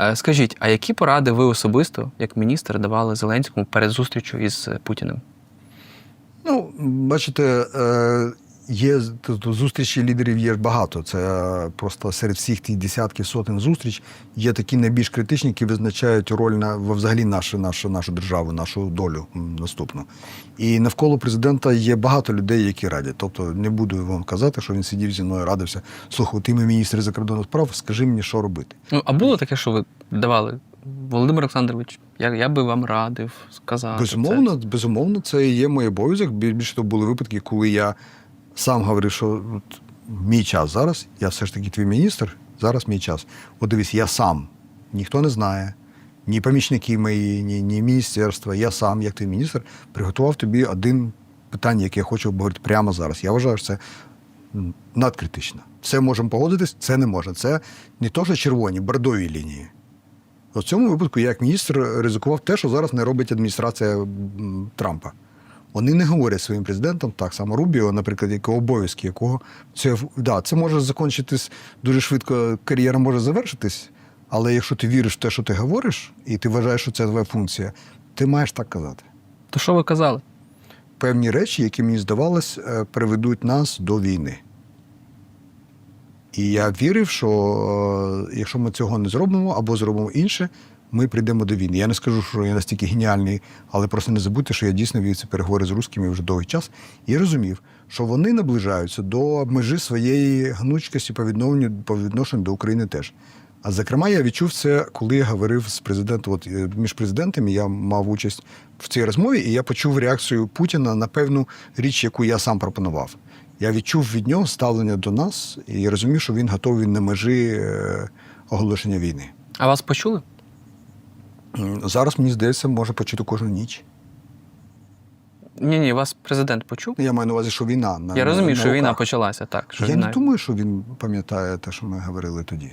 Е, Скажіть, а які поради ви особисто, як міністр, давали Зеленському перед зустрічю із Путіним? Ну, бачите, е, є зустрічі лідерів є багато. Це е, просто серед всіх тих десятків сотень зустріч є такі найбільш критичні, які визначають роль на взагалі нашу, нашу, нашу державу, нашу долю наступну. І навколо президента є багато людей, які радять. Тобто не буду вам казати, що він сидів зі мною, радився. Слухай, ти мій міністр закордонних справ, скажи мені, що робити. Ну, а було таке, що ви давали? Володимир Олександрович, я, я би вам радив сказати. Безумовно, безумовно, це є мій обов'язок. Більше того, були випадки, коли я сам говорив, що от, мій час зараз, я все ж таки твій міністр, зараз мій час. От дивись, я сам, ніхто не знає, ні помічники мої, ні, ні міністерства. Я сам, як твій міністр, приготував тобі один питання, яке я хочу обговорити прямо зараз. Я вважаю, що це надкритично. Це можемо погодитись, це не може. Це не то, що червоні, бордові лінії. У цьому випадку я як міністр ризикував те, що зараз не робить адміністрація Трампа. Вони не говорять своїм президентам, так само Рубіо, наприклад, якого обов'язки, якого це да, це може закінчитись дуже швидко, кар'єра може завершитись, але якщо ти віриш в те, що ти говориш, і ти вважаєш, що це твоя функція, ти маєш так казати. То що ви казали? Певні речі, які мені здавалось, е, приведуть нас до війни. І я вірив, що е, якщо ми цього не зробимо або зробимо інше, ми прийдемо до війни. Я не скажу, що я настільки геніальний, але просто не забудьте, що я дійсно вів ці переговори з русскими вже довгий час і розумів, що вони наближаються до межі своєї гнучкості по відновленню по відношенню до України теж. А зокрема, я відчув це, коли я говорив з президентом. От е, між президентами я мав участь в цій розмові, і я почув реакцію Путіна на певну річ, яку я сам пропонував. Я відчув від нього ставлення до нас і розумів, що він готовий на межі е, оголошення війни. А вас почули? Зараз, мені здається, може почути кожну ніч. Ні, ні, вас президент почув. Я маю на увазі, що війна. На, Я розумію, на що війна почалася так. Що Я війна... не думаю, що він пам'ятає те, що ми говорили тоді.